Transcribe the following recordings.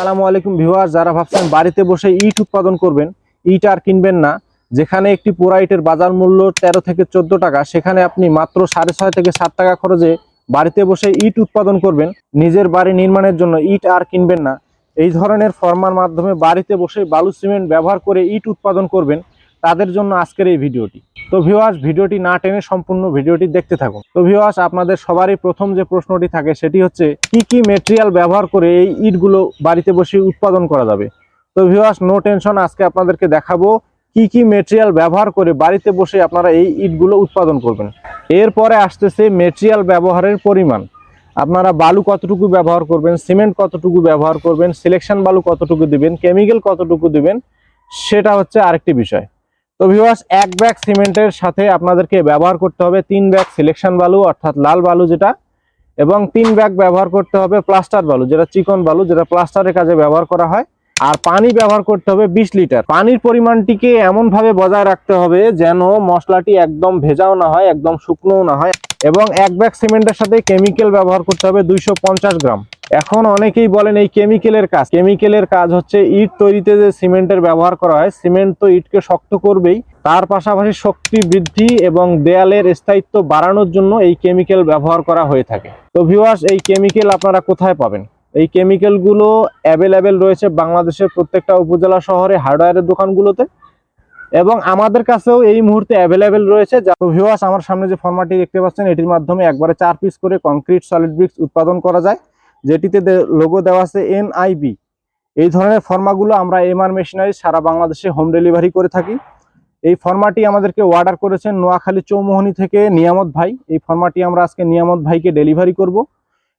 আসসালামু আলাইকুম ভিউয়ার যারা ভাবছেন বাড়িতে বসে ইট উৎপাদন করবেন, ইট আর কিনবেন না, যেখানে একটি পোড়া ইটের বাজার মূল্য তেরো থেকে চোদ্দ টাকা, সেখানে আপনি মাত্র সাড়ে ছয় থেকে সাত টাকা খরচে বাড়িতে বসে ইট উৎপাদন করবেন, নিজের বাড়ি নির্মাণের জন্য ইট আর কিনবেন না। এই ধরনের ফর্মার মাধ্যমে বাড়িতে বসে বালু সিমেন্ট ব্যবহার করে ইট উৎপাদন করবেন তাদের জন্য আজকের এই ভিডিওটি। তো ভিউয়ার্স ভিডিওটি না টেনে সম্পূর্ণ ভিডিওটি দেখতে থাকুন। তো ভিউয়ার্স আপনাদের সবারই প্রথম যে প্রশ্নটি থাকে সেটি হচ্ছে, কি কি মেটেরিয়াল ব্যবহার করে এই ইটগুলো বাড়িতে বসে উৎপাদন করা যাবে? তো ভিউয়ার্স নো টেনশন আজকে আপনাদেরকে দেখাবো, কি কি মেটেরিয়াল ব্যবহার করে বাড়িতে বসে আপনারা এই ইটগুলো উৎপাদন করবেন। এরপরে আসতেছে মেটেরিয়াল ব্যবহারের পরিমাণ। আপনারা বালু কতটুকু ব্যবহার করবেন, সিমেন্ট কতটুকু ব্যবহার করবেন সিলেকশন বালু কতটুকু দিবেন কেমিক্যাল কতটুকু দিবেন, সেটা হচ্ছে আরেকটি বিষয়। তো ভিউয়ার্স এক ব্যাগ সিমেন্টের সাথে আপনাদেরকে ব্যবহার করতে হবে তিন ব্যাগ সিলেকশন বালু, অর্থাৎ লাল বালু যেটা, এবং তিন ব্যাগ ব্যবহার করতে হবে প্লাস্টার বালু, যেটা চিকন বালু, যেটা প্লাস্টারের কাজে ব্যবহার করা হয়। আর পানি ব্যবহার করতে হবে বিশ লিটার পানির পরিমাণটিকে এমনভাবে বজায় রাখতে হবে যেন মশলাটি একদম ভেজাও না হয়, একদম শুকনোও না হয়, এবং এক ব্যাগ সিমেন্টের সাথে কেমিক্যাল ব্যবহার করতে হবে দুইশো পঞ্চাশ গ্রাম। এখন অনেকেই বলেন এই কেমিক্যালের কাজ। কেমিক্যালের কাজ হচ্ছে ইট তৈরিতে যে সিমেন্টের ব্যবহার করা হয় সিমেন্ট তো ইটকে শক্ত করবেই। তার পাশাপাশি শক্তি বৃদ্ধি এবং দেয়ালের স্থায়িত্ব বাড়ানোর জন্য এই কেমিক্যাল ব্যবহার করা হয়ে থাকে। তো ভিউয়ার্স এই কেমিক্যাল আপনারা কোথায় পাবেন? এই কেমিক্যালগুলো অ্যাভেলেবেল রয়েছে বাংলাদেশের প্রত্যেকটা উপজেলা শহরে হার্ডওয়্যারের দোকানগুলোতে এবং আমাদের কাছেও এই মুহূর্তে অ্যাভেলেবেল রয়েছে। যা ভিউয়ার্স আমার সামনে যে ফর্মাটি দেখতে পাচ্ছেন, এটির মাধ্যমে একবারে চার পিস করে কংক্রিট সলিড ব্রিক্স উৎপাদন করা যায়। যেটিতে লোগো দেওয়া আছে এনআইবি এই ধরনের ফর্মাগুলো আমরা এমআর মেশিনারি সারা বাংলাদেশে হোম ডেলিভারি করে থাকি। এই ফর্মাটি আমাদেরকে অর্ডার করেছেন নোয়াখালী চৌমোহনী থেকে নিয়ামত ভাই। এই ফর্মাটি আমরা আজকে নিয়ামত ভাইকে ডেলিভারি করব।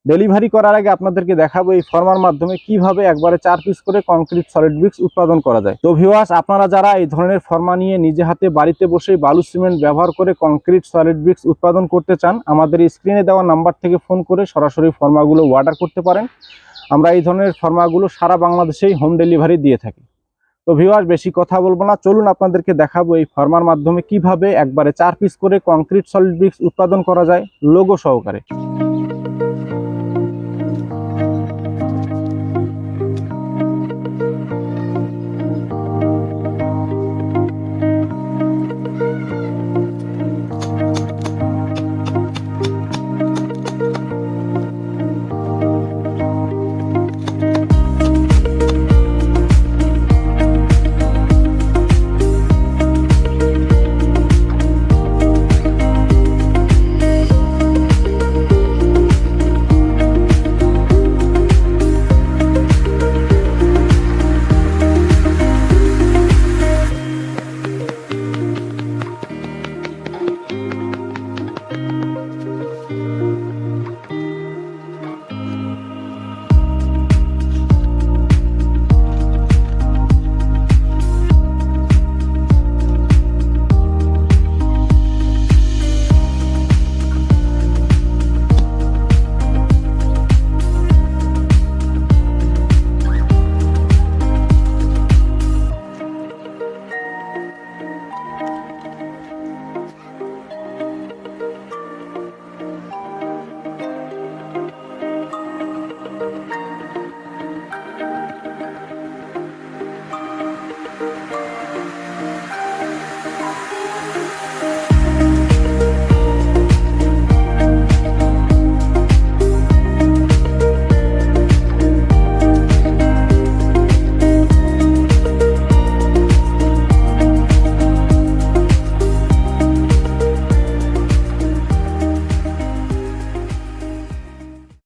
ডেলিভারি করার আগে আপনাদেরকে দেখাবো এই ফর্মার মাধ্যমে কীভাবে একবারে চার পিস করে কংক্রিট সলিড ব্রিক্স উৎপাদন করা যায়। তো ভিউয়ার্স আপনারা যারা এই ধরনের ফর্মা নিয়ে নিজে হাতে বাড়িতে বসে বালু সিমেন্ট ব্যবহার করে কংক্রিট সলিড ব্রিক্স উৎপাদন করতে চান, আমাদের স্ক্রিনে দেওয়া নাম্বার থেকে ফোন করে সরাসরি ফর্মাগুলো অর্ডার করতে পারেন। আমরা এই ধরনের ফর্মাগুলো সারা বাংলাদেশেই হোম ডেলিভারি দিয়ে থাকি। তো ভিউয়ার্স বেশি কথা বলব না। চলুন আপনাদেরকে দেখাবো এই ফর্মার মাধ্যমে কীভাবে একবারে চার পিস করে কংক্রিট সলিড ব্রিক্স উৎপাদন করা যায়। লোগো সহকারে।